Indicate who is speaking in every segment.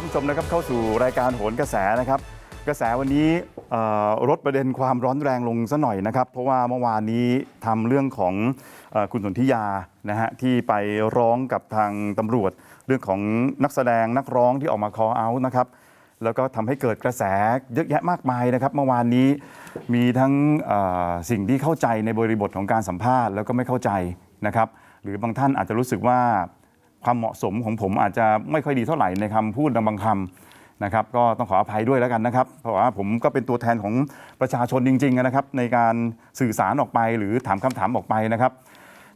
Speaker 1: ครับขอต้อนผู้ชมนะครับเข้าสู่รายการโหนกระแสนะครับ กระแสวันนี้ลดประเด็นความร้อนแรงลงซะหน่อยนะครับ เพราะว่าเมื่อวานนี้ทำเรื่องของอคุณสนธิยานะฮะที่ไปร้องกับทางตำรวจ เรื่องของนักแสดงนักร้องที่ออกมา call out นะครับแล้วก็ทำให้เกิดกระแสเยอะแยะมากมายนะครับ เมื่อวานนี้มีทั้งสิ่งที่เข้าใจในบริบทของการสัมภาษณ์แล้วก็ไม่เข้าใจนะครับ หรือบางท่านอาจจะรู้สึกว่า ความเหมาะสมของผมอาจจะไม่ค่อยดีเท่าไหร่ในคำพูดบางคำนะครับ ก็ต้องขออภัยด้วยแล้วกันนะครับ เพราะว่าผมก็เป็นตัวแทนของประชาชนจริง ๆ นะครับ ในการสื่อสารออกไปหรือถามคำถามออกไปนะครับ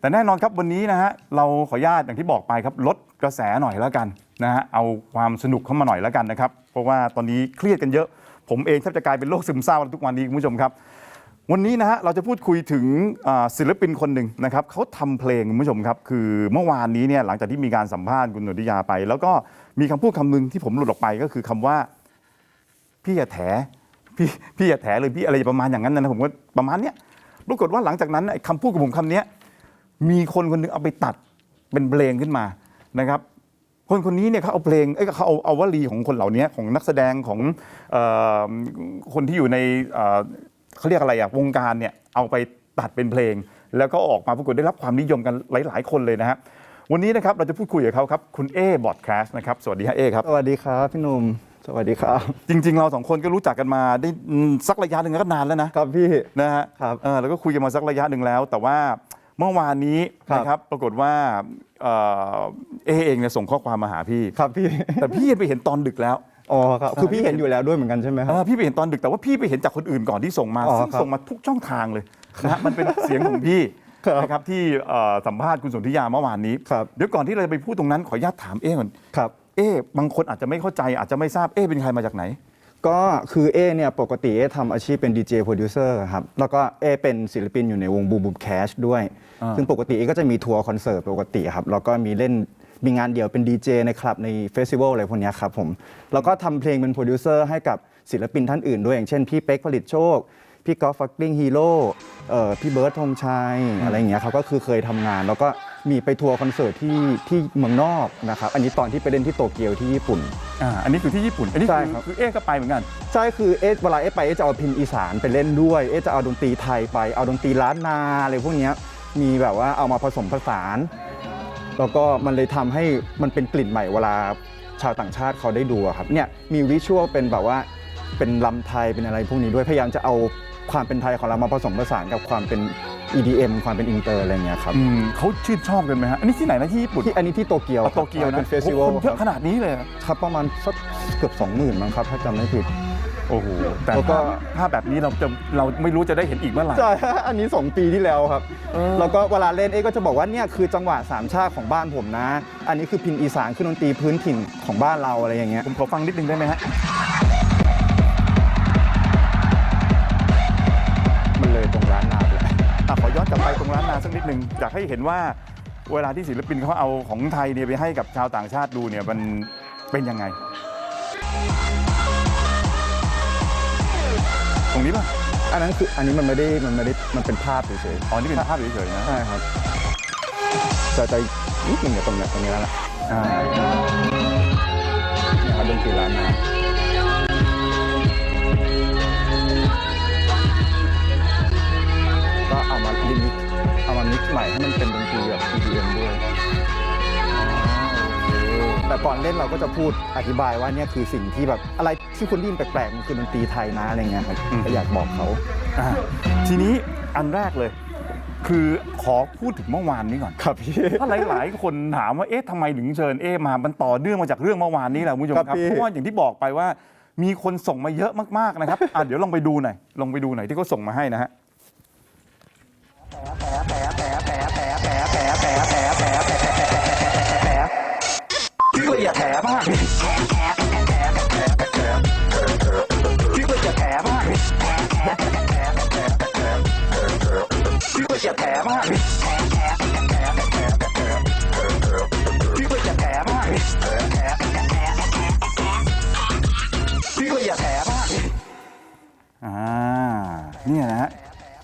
Speaker 1: แต่แน่นอนครับวันนี้นะฮะเราขออนุญาตอย่างที่บอกไปครับลดกระแสหน่อยแล้วกันนะฮะเอาความสนุกเข้ามาหน่อยแล้วกันนะครับ เพราะว่าตอนนี้เครียดกันเยอะ ผมเองแทบจะกลายเป็นโรคซึมเศร้าทุกวันนี้คุณผู้ชมครับ วันนี้นะฮะเราจะพูดคุยถึงศิลปินคนหนึ่งนะครับเขาทำเพลงคุณผู้ชมครับ คือเมื่อวานนี้เนี่ยหลังจากที่มีการสัมภาษณ์คุณหนุติยาไป แล้วก็มีคำพูดคำหนึงที่ผมหลุดออกไปก็คือคำว่าพี่อย่าแถพี่พี่อย่าแถเลยพี่อะไรประมาณอย่างนั้นนะผมก็ประมาณเนี้ยปรากฏว่าหลังจากนั้นไอ้คำพูดของผมคำเนี้ยมีคนคนหนึงเอาไปตัดเป็นเพลงขึ้นมานะครับ คนคนนี้เนี่ยเขาเอาเพลงเอ้ยเขาเอาเอาวลีของคนเหล่านี้ของนักแสดงของออคนที่อยู่ใน เอ่อเขาเรียกอะไรอะวงการเนี่ยเอาไปตัดเป็นเพลง แล้วก็ออกมาปรากฏได้รับความนิยมกันหลาย ๆ คนเลยนะฮะวันนี้นะครับเราจะพูดคุยกับเขาครับคุณเอบอดแคสนะครับสวัสดีฮะเอครับ
Speaker 2: สวัสดีครับพี่หนุ่มสวัสดีครับ
Speaker 1: จริง ๆ เราสองคนก็รู้จักกันมาได้อืมสักระยะหนึ่งแล้วก็นานแล้วนะ
Speaker 2: ครับพี่
Speaker 1: นะฮะ
Speaker 2: ครับ
Speaker 1: เออแล้วก็คุยกันมาสักระยะหนึ่งแล้ว แต่ว่าเมื่อวานนี้
Speaker 2: ครับ
Speaker 1: นะครับปรากฏว่าเอ่อเอเองเนี่ยส่งข้อความมาหาพี่
Speaker 2: ครับพี่
Speaker 1: แต่พี่ไปเห็นตอนดึกแล้ว
Speaker 2: อ๋อครับคือพี่เห็นอยู่แล้วด้วยเหมือนกันใช่ไหมค
Speaker 1: เอ
Speaker 2: รับ
Speaker 1: อพี่ไปเห็นตอนดึกแต่ว่าพี่ไปเห็นจากคนอื่นก่อนที่ส่งมา
Speaker 2: อ๋อ
Speaker 1: ซึ่ง
Speaker 2: ครับ
Speaker 1: ส่งมาทุกช่องทางเลยนะฮะมันเป็นเสียงของพี่
Speaker 2: ครับ
Speaker 1: นะครับที่เอ่อสัมภาษณ์คุณสนธิยาเมื่อวานนี้
Speaker 2: ครับ
Speaker 1: เดี๋ยวก่อนที่เราจะไปพูดตรงนั้นขออนุญาตถามเอก่อน
Speaker 2: ครับ
Speaker 1: เอบางคนอาจจะไม่เข้าใจอาจจะไม่ทราบเอเป็นใครมาจากไหน
Speaker 2: ก็คือเอเนี่ยปกติเอทำอาชีพเป็นดีเจโปรดิวเซอร์ครับ แล้วก็เอเป็นศิลปินอยู่ในวงบูบูแคชด้วย
Speaker 1: อ่า
Speaker 2: ซึ่งปกติเอก็จะมีทัวร์คอนเสิร์ตปกติครับ แล้วก็มีเล่น มีงานเดี่ยวเป็นดีเจในคลับในเฟสติวัลอะไรพวกเนี้ยครับผมแล้วก็ทำเพลงเป็นโปรดิวเซอร์ให้กับศิลปินท่านอื่นด้วยอย่างเช่นพี่เป๊กผลิตโชค พี่กอล์ฟฟักกิ้งฮีโร่เอ่อพี่เบิร์ดธงชัยอะไรอย่างเงี้ยครับก็คือเคยทำงาน แล้วก็มีไปทัวร์คอนเสิร์ตที่ที่เมืองนอกนะครับอันนี้ตอนที่ไปเล่นที่โตเกียวที่ญี่ปุ่น
Speaker 1: อ่าอันนี้คือที่ญี่ปุ่น อันนี้
Speaker 2: ใช่
Speaker 1: คือ
Speaker 2: ครับ
Speaker 1: คือเอก็ไปเหมือนกัน
Speaker 2: ใช่คือเอะเวลาเอะไปเอะจะเอาพินอีสานไปเล่นด้วย เอะจะเอาดนตรีไทยไปเอาดนตรีล้านนาอะไรพวกเนี้ยมีแบบว่าเอามาผสมผสาน แล้วก็มันเลยทำให้มันเป็นกลิ่นใหม่เวลาชาวต่างชาติเขาได้ดูอะครับเนี่ยมีวิชวลเป็นแบบว่าเป็นลำไทยเป็นอะไรพวกนี้ด้วยพยายามจะเอาความเป็นไทยของเรามาผสมผสานกับความเป็น EDM ความเป็นอินเตอร์อะไรเงี้ยครับ
Speaker 1: อืมเขาชื่นชอบกันไหมฮะ อันนี้ที่ไหนนะที่ญี่ปุ่น
Speaker 2: ที่อันนี้ที่โตเกียว
Speaker 1: โตเกียวนะ
Speaker 2: เป็นเฟสติวัล
Speaker 1: โอ้โหคนเยอะขนาดนี้เลยเหรอ
Speaker 2: ครับประมาณสักเกือบ 20,000มั้งครับถ้าจำไม่ผิด
Speaker 1: โอ้โหแต่
Speaker 2: แล้วก็
Speaker 1: ภาพภาพแบบนี้เราจะเราไม่รู้จะได้เห็นอีกเมื่อไหร่
Speaker 2: ใช่ อันนี้ 2 ปีที่แล้วครับ
Speaker 1: เออ
Speaker 2: แล้วก็เวลาเล่นเอ๊ก็จะบอกว่าเนี่ยคือจังหวะสามชาติของบ้านผมนะ อันนี้คือพินอีสานคือดนตรีพื้นถิ่นของบ้านเราอะไรอย่างเงี้ย
Speaker 1: ผมขอฟังนิดนึงได้ไหมฮะ
Speaker 2: มันเลยตรงร้านนาไปแล้ว
Speaker 1: อะขอย้อนกลับไปตรงร้านนาสักนิดนึงอยากให้เห็นว่าเวลาที่ศิลปินเขาเอาของไทยเนี่ยไปให้กับชาวต่างชาติดูเนี่ยมันเป็นยังไง ตรงนี้ป่ะ
Speaker 2: อันนั้นคืออันนี้มันไม่ได้มันไม่ได้มันเป็นภาพเฉย
Speaker 1: อ๋อนี่เป็นภาพเฉยๆนะ
Speaker 2: ๆใช่ครับจะจะนิดหนึ่งเนี่ยตรงเนี้ยตรงนี้แล้วล่ะ
Speaker 1: อ่า
Speaker 2: เนี่ยครับดนตรีร้านนาก็เอามาดิมิกเอามามิกซ์ใหม่ให้มันเป็นดนตรีแบบ EDM ด้วยแต่ก่อนเล่นเราก็จะพูดอธิบายว่าเนี่ยคือสิ่งที่แบบอะไร ที่คุณได้ยินแปลกๆมันคือดนตรีไทยนะอะไรเงี้ยครับก็อยากบอกเขา
Speaker 1: อ่าทีนี้อันแรกเลย คือขอพูดถึงเมื่อวานนี้ก่อน
Speaker 2: ครับพี่
Speaker 1: เพราะหลายๆ คนถามว่าเอ๊ะทำไมถึงเชิญเอ๊ะมามันต่อเนื่องมาจากเรื่องเมื่อวานนี้แหละคุณผู้ชมค
Speaker 2: ครั
Speaker 1: รับบ
Speaker 2: พี่
Speaker 1: เพราะว่าอย่างที่บอกไปว่า มีคนส่งมาเยอะมากๆนะครับอะเดี๋ยวลองไปดูหน่อยลองไปดูหน่อยที่เขาส่งมาให้นะฮะ
Speaker 3: พี่ก็อย่าแถมาก มากพี่ก็อย่าแถมากพี่ก็อย่าแถมากอ่า
Speaker 1: เนี่ยนะฮะ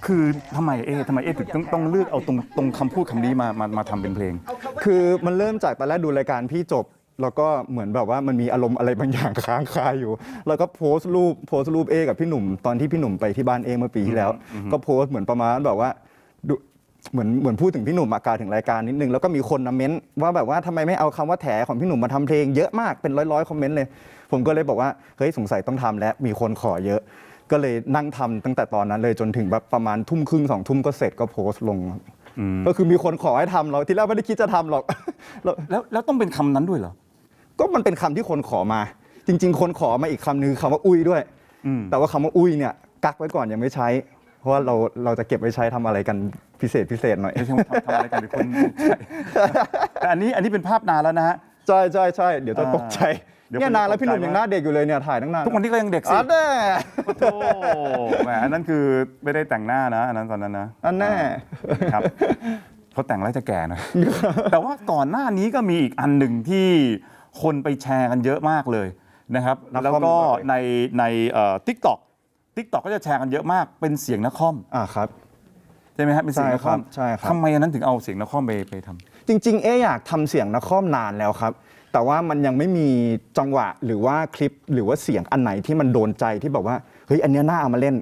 Speaker 1: คือทำไมเอ๊ะทำไมเอ๊ะถึงต้องต้องเลือกเอาตรงตรงคำพูดคำนี้มามามาทำเป็นเพลง
Speaker 2: คือมันเริ่มจากตอนแรกดูรายการพี่จบ แล้วก็เหมือนแบบว่ามันมีอารมณ์อะไรบางอย่างค้างคาอยู่ แล้วก็โพสต์รูปโพสต์รูปเอกับพี่หนุ่มตอนที่พี่หนุ่มไปที่บ้านเอเมื่อปีที่แล้ว ก็โพสต์เหมือนประมาณแบบว่าดู เหมือนเหมือนพูดถึงพี่หนุ่มอากาถึงรายการนิดนึงแล้วก็มีคนมาเม้นว่าแบบว่าทำไมไม่เอาคำว่าแถของพี่หนุ่มมาทำเพลงเยอะมากเป็นร้อยๆคอมเมนต์เลย ผมก็เลยบอกว่าเฮ้ยสงสัยต้องทำแล้วมีคนขอเยอะ ก็เลยนั่งทำตั้งแต่ตอนนั้นเลยจนถึงแบบประมาณทุ่มครึ่งสองทุ่มก็เสร็จก็โพสต์ลงก็คือมีคนขอให้ทำเราที่แรกไม่ได้คิดจะทำหรอกแล้ว
Speaker 1: แล้วแล้วต้องเป็นคำนั้นด้วยเหรอ
Speaker 2: ก็มันเป็นคำที่คนขอมา จริง ๆ คนขอมาอีกคำนึงคือคำว่าอุ้ยด้วย
Speaker 1: อืม
Speaker 2: แต่ว่าคำว่าอุ้ยเนี่ยกักไว้ก่อนยังไม่ใช้ เพราะว่าเราเราจะเก็บไว้ใช้ทำอะไรกันพิเศษพิเศษหน่อย
Speaker 1: ไม่ใช่ว่าทำทำอะไรกันหรือคนแต่อันนี้อันนี้เป็นภาพนานแล้วนะฮะ
Speaker 2: ใช่ใช่ใช่เดี๋ยวจะ
Speaker 1: อ่า
Speaker 2: ตกใจ
Speaker 1: เดี๋ยว
Speaker 2: เนี่ยนานแล้ว
Speaker 1: คนจะ
Speaker 2: พี่หนุ่ม
Speaker 1: ตกใจ
Speaker 2: ยังหน้าเด็กอยู่เลยเนี่ยถ่ายตั้งนาน
Speaker 1: ทุกวันนี้ก็ยังเด็กสิ
Speaker 2: อันแน่
Speaker 1: โอ้แหมอันนั้นคือไม่ได้แต่งหน้านะอันนั้นตอนนั้นนะ
Speaker 2: อันแน่
Speaker 1: ครับเขาแต่งแล้วจะแก่หนะ แต่ว่าก่อนหน้านี้ก็มีอีกอันหนึ่งที่คนไปแชร์กันเยอะมากเลยนะครับ
Speaker 2: นักคอม
Speaker 1: แล้วก็
Speaker 2: บ่อย
Speaker 1: ในในทิกตอก ทิกตอกก็จะแชร์กันเยอะมากเป็นเสียงนักคอม
Speaker 2: อ่าครับ
Speaker 1: ใช่ไหมครับเป็นเสียงนักคอม
Speaker 2: ใช่ครับใช่ครับ
Speaker 1: ทำไมอันนั้นถึงเอาเสียงนักคอมไปไปทำ
Speaker 2: จริง ๆ เอ๊ะอยากทำเสียงนักคอมนานแล้วครับ แต่ว่ามันยังไม่มีจังหวะหรือว่าคลิปหรือว่าเสียงอันไหนที่มันโดนใจที่แบบว่าเฮ้ยอันเนี้ยน่าเอามาเล่น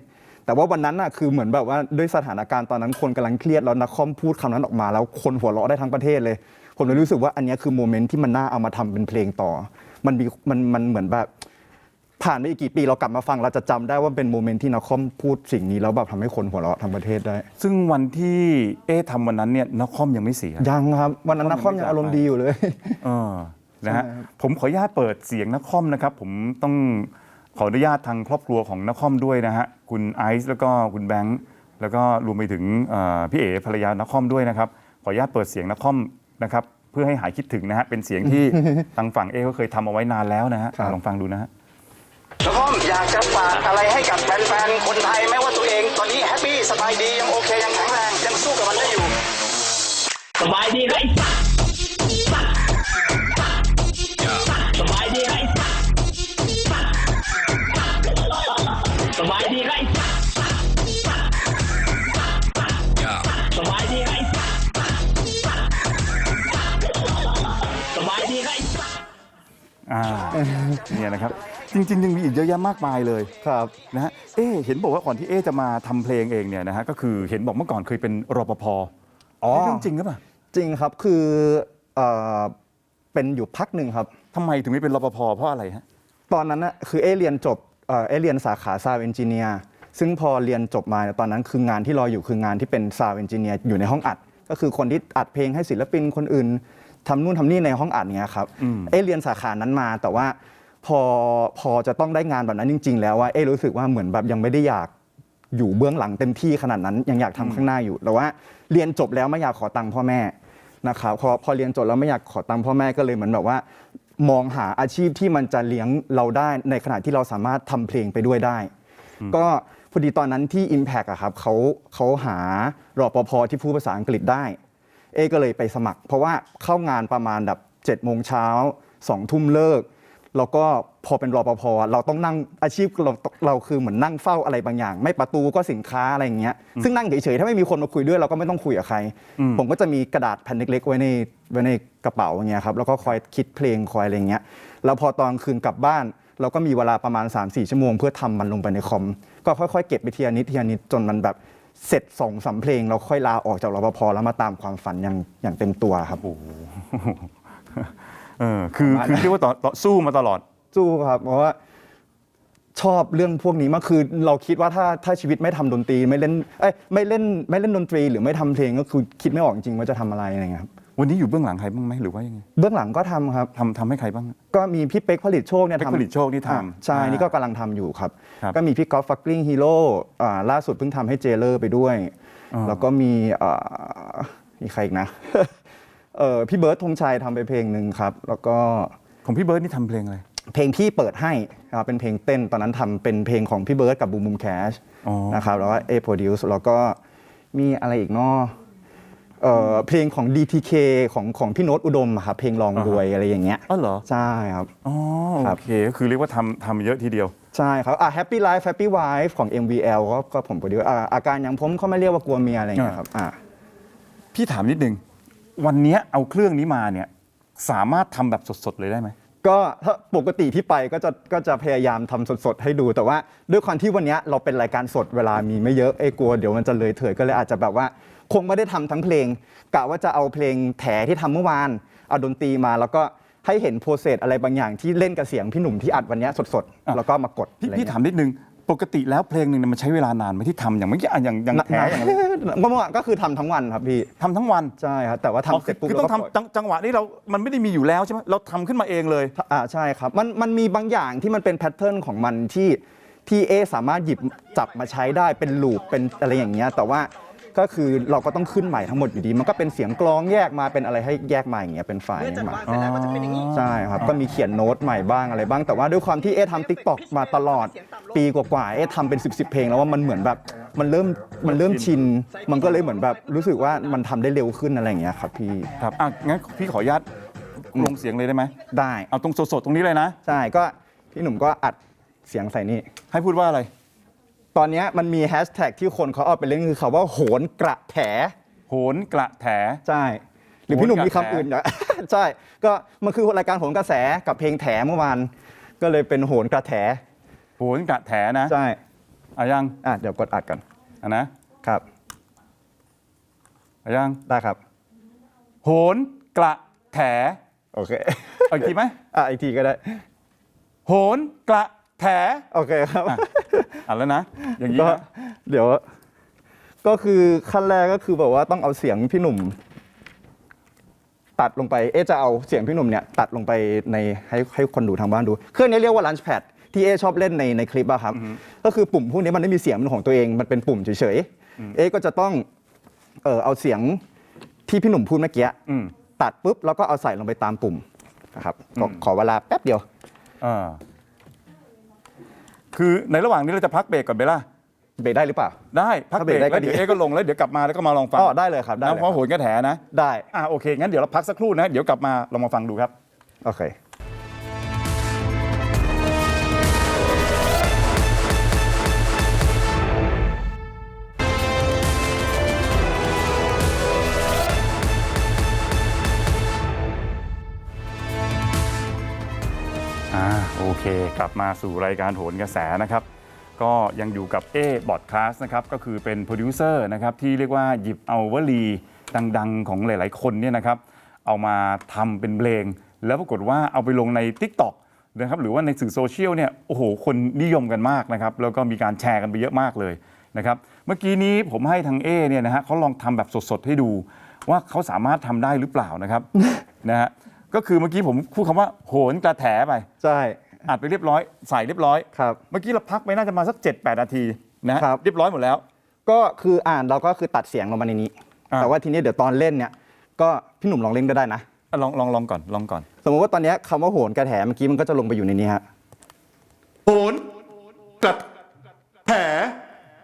Speaker 2: แต่ว่าวันนั้นน่ะคือเหมือนแบบว่าด้วยสถานการณ์ตอนนั้นคนกำลังเครียดแล้วนักคอมพูดคำนั้นออกมา แล้วคนหัวเราะได้ทั้งประเทศเลย ผมเลยรู้สึกว่าอันเนี้ยคือโมเมนต์ที่มันน่าเอามาทำเป็นเพลงต่อ มันมีมันมันเหมือนแบบ ผ่านไปอีกกี่ปีเรากลับมาฟังเราจะจำได้ว่าเป็นโมเมนต์ที่นักคอมพูดสิ่งนี้แล้วแบบทำให้คนหัวเราะทั้งประเทศได้
Speaker 1: ซึ่งวันที่เอ๊ะทำวันนั้นเนี่ยนักคอมยังไม่เสีย
Speaker 2: ยังครับวันนั้นนักคอมยังอารมณ์ดีอยู่เลย
Speaker 1: เออนะฮะ
Speaker 2: ใช่ครับ
Speaker 1: ผมขออนุญาตเปิดเสียงนักคอมนะครับ ผมต้องขออนุญาตทางครอบครัวของนักคอมด้วยนะฮะคุณไอซ์แล้วก็คุณแบงค์แล้วก็รวมไปถึงเอ่อพี่เอ๋ภรรยานักคอมด้วยนะครับ ขออนุญาตเปิดเสียงนักคอมนะครับ เพื่อให้หายคิดถึงนะฮะเป็นเสียงที่ ทางฝั่งเอก็เคยทำเอาไว้นานแล้วนะฮะ
Speaker 2: ครับ
Speaker 1: ลองฟังดูนะฮะ
Speaker 3: แล้วก็อยากจะฝากอะไรให้กับแฟนๆ คนไทยแม้ว่าตัวเอง ตอนนี้แฮปปี้สบายดียังโอเคยังแข็งแรงยังสู้กับมันได้อยู่
Speaker 4: สบายดีไรสักสักสบายดีไรสักสบายดีไรสักสบายดีไรสักสบายดีไรสัก
Speaker 1: อ่าเนี่ยนะครับ จริงๆยังมีอีกเยอะแยะมากมายเลย
Speaker 2: ครับ
Speaker 1: นะฮะเอ๊ะเห็นบอกว่าก่อนที่เอ๊ะจะมาทำเพลงเองเนี่ยนะฮะก็คือเห็นบอกเมื่อก่อนเคยเป็นรปภ
Speaker 2: อ๋อ
Speaker 1: นี่เรื่องจริงหรือเปล่า
Speaker 2: จริงครับคือเอ่อเป็นอยู่พักหนึ่งครับ
Speaker 1: ทำไมถึงไม่เป็นรปภเพราะอะไรฮะ
Speaker 2: ตอนนั้นนะคือเอเรียนจบเอ่อเอเรียนสาขาซาวเอนจิเนียร์ซึ่งพอเรียนจบมาเนี่ยตอนนั้นคืองานที่รออยู่คืองานที่เป็นซาวเอนจิเนียร์อยู่ในห้องอัด ก็คือคนที่อัดเพลงให้ศิลปินคนอื่นทำนู่นทำนี่ในห้องอัดเนี้ยครับ
Speaker 1: อืม
Speaker 2: เอเรียนสาขานั้นมาแต่ว่า พอพอจะต้องได้งานแบบนั้นจริง ๆ แล้วว่าเอรู้สึกว่าเหมือนแบบยังไม่ได้อยากอยู่เบื้องหลังเต็มที่ขนาดนั้นยังอยากทำข้างหน้าอยู่แต่ว่าเรียนจบแล้วไม่อยากขอตังค์พ่อแม่นะครับพอพอเรียนจบแล้วไม่อยากขอตังค์พ่อแม่ก็เลยเหมือนแบบว่า มองหาอาชีพที่มันจะเลี้ยงเราได้ในขณะที่เราสามารถทำเพลงไปด้วยได้ ก็พอดีตอนนั้นที่ Impact อะครับเขาเขาหารอปภที่พูดภาษาอังกฤษได้ เอก็เลยไปสมัคร เพราะว่าเข้างานประมาณแบบ7จ็ดโมงเช้าสองทุ่มเลิก แล้วก็พอเป็นรอปภเราต้องนั่งอาชีพเราเราคือเหมือนนั่งเฝ้าอะไรบางอย่าง ไม่ประตูก็สินค้าอะไรอย่างเงี้ยซึ่งนั่งเฉยๆถ้าไม่มีคนมาคุยด้วยเราก็ไม่ต้องคุยกับใคร ผมก็จะมีกระดาษแผ่นเล็กๆไว้ในไว้ในกระเป๋าอย่างเงี้ยครับแล้วก็คอยคิดเพลงคอยอะไรอย่างเงี้ยแล้วพอตอนคืนกลับบ้าน เราก็มีเวลาประมาณ 3-4 ชั่วโมง เพื่อทำมันลงไปในคอม ก็ค่อยๆ เก็บไปทีละนิดทีละนิดจนมันแบบเสร็จสองสามเพลง เราค่อยลาออกจากรปภแล้วมาตามความฝันอย่างอย่างเต็มตัวครับ
Speaker 1: โอ้โห เออคือคือเรียกว่าต่อต่อสู้มาตลอด
Speaker 2: สู้ครับเพราะว่าชอบเรื่องพวกนี้มากคือเราคิดว่าถ้าถ้าชีวิตไม่ทำดนตรีไม่เล่นเอ้ยไม่เล่นไม่เล่นดนตรี หรือไม่ทำเพลงก็คือคิดไม่ออกจริงๆว่าจะทำอะไรอะไรเงี้ยครับ
Speaker 1: วันนี้อยู่เบื้องหลังใครบ้างไหมหรือว่ายังไง
Speaker 2: เบื้องหลังก็ทำครับ
Speaker 1: ทำทำให้ใครบ้าง
Speaker 2: ก็มีพี่เป๊กผลิตโชคเนี่ย
Speaker 1: เป๊ก
Speaker 2: ทำ
Speaker 1: ผลิตโชคนี่ทำ
Speaker 2: อ่าใช่
Speaker 1: อ่านี่
Speaker 2: นี่ก็กำลังทำอยู่ครับ
Speaker 1: ครับ
Speaker 2: ก็มีพี่กอล์ฟฟักกลิ้งฮีโร่อ่าล่าสุดเพิ่งทำให้เจเลอร์ไปด้วย
Speaker 1: อ่า
Speaker 2: แล้วก็มีอ่ามีใครอีกนะ เออพี่เบิร์ดธงชัยทำไปเพลงหนึ่งครับ แล้วก็
Speaker 1: ของพี่เบิร์ดนี่ทำเพลงอะไร
Speaker 2: เพลงที่เปิดให้ครับเป็นเพลงเต้นตอนนั้นทำเป็นเพลงของพี่เบิร์ดกับบูมบูมแคช
Speaker 1: อ๋อ
Speaker 2: นะครับแล้วก็เอโปรดิวส์แล้วก็มีอะไรอีกเนาะเอ่อเพลงของ DTK ของของพี่โน้ตอุดมอะครับเพลงลองรวยอะไรอย่างเงี้ย
Speaker 1: อ๋อเหรอ
Speaker 2: ใช่ครับ
Speaker 1: อ๋อ
Speaker 2: ครั
Speaker 1: โอบ เคก็คือเรียกว่าทำทำเยอะทีเดียว
Speaker 2: ใช่ครับ อะ Happy Life Happy Wife ของ MVL ก็ก็ผมโปรดิวอ่าอาการอย่างผมเขาไม่เรียกว่ากลัวเมียอะไรอย่างเงี้ยครับ อ่า
Speaker 1: พี่ถามนิดนึง วันเนี้ยเอาเครื่องนี้มาเนี่ยสามารถทำแบบสดๆเลยได้ไหม
Speaker 2: ก็ถ้าปกติที่ไปก็จะก็จะพยายามทำสดๆให้ดูแต่ว่า ด้วยความที่วันเนี้ยเราเป็นรายการสดเวลามีไม่เยอะเอ้ยกลัวเดี๋ยวมันจะเลยเถิดก็เลยอาจจะแบบว่า คงไม่ได้ทำทั้งเพลงกะว่าจะเอาเพลงแถที่ทำเมื่อวานเอาดนตรีมาแล้วก็ให้เห็นโปรเซสอะไรบางอย่างที่เล่นกับเสียงพี่หนุ่มที่อัดวันเนี้ยสด
Speaker 1: อะ
Speaker 2: ๆแล้วก็มากด
Speaker 1: พี่
Speaker 2: อะไร
Speaker 1: พี่
Speaker 2: เงี้ย
Speaker 1: ถามนิดนึง ปกติแล้วเพลงหนึ่งเนี่ยมันใช้เวลานานไหมที่ทำอย่างเมื่อกี้อะอย่างอย่างแถอย่าง
Speaker 2: เมื่อวานก็คือทำทั้งวันครับพี่
Speaker 1: ทำทั้งวัน
Speaker 2: ใช่ครับแต่ว่า
Speaker 1: อ๋อ
Speaker 2: ทำเสร็จปุ๊บ
Speaker 1: คือ
Speaker 2: เรา
Speaker 1: ต้อง
Speaker 2: ก็กด
Speaker 1: ทำจังจังหวะนี้เรา มันไม่ได้มีอยู่แล้วใช่ไหมเราทำขึ้นมาเองเลย
Speaker 2: อ่าใช่ครับมันมันมีบางอย่างที่มันเป็นแพทเทิร์นของมันที่ที่เอสามารถหยิบจับมาใช้ได้เป็นลูปเป็นอะไรอย่างเงี้ยแต่ว่า ก็คือเราก็ต้องขึ้นใหม่ทั้งหมดอยู่ดี มันก็เป็นเสียงกลองแยกมาเป็นอะไรให้แยกมาอย่างเงี้ยเป็นไฟล์นี้มาใช่ครับก็มีเขียนโน้ตใหม่บ้างอะไรบ้าง แต่ว่าด้วยความที่เอทำติ๊กต็อกมาตลอด ปีกว่าๆเอทำเป็น 10บสเพลงแล้วว่ามันเหมือนแบบมันเริ่มมันเริ่มชิน มันก็เลยเหมือนแบบรู้สึกว่ามันทำได้เร็วขึ้นอะไรอย่างเงี้ยครับพี่
Speaker 1: ครับอะงั้นพี่ขออนุญาตลงเสียงเลยได้ไหม
Speaker 2: ได้
Speaker 1: เอาตรงสดๆตรงนี้เลยนะ
Speaker 2: ใช่ก็พี่หนุ่มก็อัดเสียงใส่นี่
Speaker 1: ให้พูดว่าอะไร
Speaker 2: ตอนเนี้ยมันมีแฮชแท็กที่คนเขาเอาไปเล่นคือคำว่าโหนกระแถ
Speaker 1: โหนกระแถ
Speaker 2: ใช่ หรือพี่หนุ่ม
Speaker 1: โหนกระ
Speaker 2: มีคำอื่นอย่างใช่ ก็มันคือรายการโหนกระแสกับเพลงแถเมื่อวานก็เลยเป็นโหนกระแถ
Speaker 1: โหนกระแถนะ
Speaker 2: ใช่
Speaker 1: อะยัง
Speaker 2: อะเดี๋ยวกดอัดกัน
Speaker 1: อะนะครับอะยัง
Speaker 2: ได้ครับ
Speaker 1: โหนกระแถ
Speaker 2: โอเค
Speaker 1: เอาอีกทีไหม
Speaker 2: อะอีกทีก็ได้
Speaker 1: โหนกระ แถ
Speaker 2: โอเคครับ
Speaker 1: อะอะแล้วนะ อย่างนี้
Speaker 2: ก็
Speaker 1: นะ
Speaker 2: เดี๋ยว ก็คือขั้นแรกก็คือแบบว่าต้องเอาเสียงพี่หนุ่ม ตัดลงไป เอ๊ะจะเอาเสียงพี่หนุ่มเนี่ยตัดลงไปในให้ให้คนดูทางบ้านดู เครื่องนี้เรียกว่า Launchpad ที่เอ๊ะชอบเล่นในในคลิปอะครับ ก็คือปุ่มพวกนี้มันไม่มีเสียงเป็นของตัวเอง มันเป็นปุ่มเฉยๆ เอ๊ะก็จะต้องเออเอาเสียงที่พี่หนุ่มพูดเมื่อกี้
Speaker 1: อืม
Speaker 2: ตัดปุ๊บแล้วก็เอาใส่ลงไปตามปุ่มนะครับก็ขอเวลาแป๊บเดียว
Speaker 1: อ่า คือในระหว่างนี้เราจะพักเบรกก่อนไหมล่ะ
Speaker 2: เบรกได้หรือเปล่า
Speaker 1: ได้พัก
Speaker 2: ถ้า
Speaker 1: เบ
Speaker 2: เบ
Speaker 1: ร
Speaker 2: ร
Speaker 1: ก
Speaker 2: กได้ก็
Speaker 1: แล้วเดี๋ยว
Speaker 2: ดี
Speaker 1: เอ๊ก็ลงแล้วเดี๋ยวกลับมาแล้วก็มาลองฟัง
Speaker 2: อ๋อได้เลยครับได้
Speaker 1: นะ
Speaker 2: เลย
Speaker 1: เพราะโหนกระแถนะ
Speaker 2: ได้
Speaker 1: อ่าโอเคงั้นเดี๋ยวเราพักสักครู่นะเดี๋ยวกลับมาเรามาฟังดูครับ
Speaker 2: โอเค
Speaker 1: โอเค กลับมาสู่รายการโหนกระแสนะครับ ก็ยังอยู่กับเอบอดคลาสนะครับ ก็คือเป็นโปรดิวเซอร์นะครับ ที่เรียกว่าหยิบเอาวลีดังๆ ของหลาย ๆ คนเนี่ยนะครับ เอามาทำเป็นเพลง แล้วปรากฏว่าเอาไปลงใน Tik t o อกนะครับหรือว่าในสื่อโซเชียลเนี่ยโอ้โห คนนิยมกันมากนะครับ แล้วก็มีการแชร์กันไปเยอะมากเลยนะครับ เมื่อกี้นี้ผมให้ทางเอเนี่ยนะฮะเขาลองทำแบบสดๆให้ดูว่าเขาสามารถทำได้หรือเปล่านะครับนะฮะก็คือเมื่อกี้ผมพูดคำว่าโหนกระแถไป
Speaker 2: ใช่
Speaker 1: อัดไปเรียบร้อยใส่เรียบร้อย
Speaker 2: ครับ
Speaker 1: เมื่อกี้เราพักไปน่าจะมาสัก 7-8 นาทีนะฮะ
Speaker 2: ครับ
Speaker 1: เรียบร้อยหมดแล้ว
Speaker 2: ก็คืออ่านเราก็คือตัดเสียงลงมาในนี้
Speaker 1: อ่า
Speaker 2: แต่ว่าทีนี้เดี๋ยวตอนเล่นเนี่ย ก็พี่หนุ่มลองเล่นก็ได้นะ
Speaker 1: อะลองลองลองก่อนลองก่อน
Speaker 2: สมมติว่าตอนเนี้ยคำว่าโหนกระแถเมื่อกี้มันก็จะลงไปอยู่ในนี้ฮะ
Speaker 1: โหนกระแถ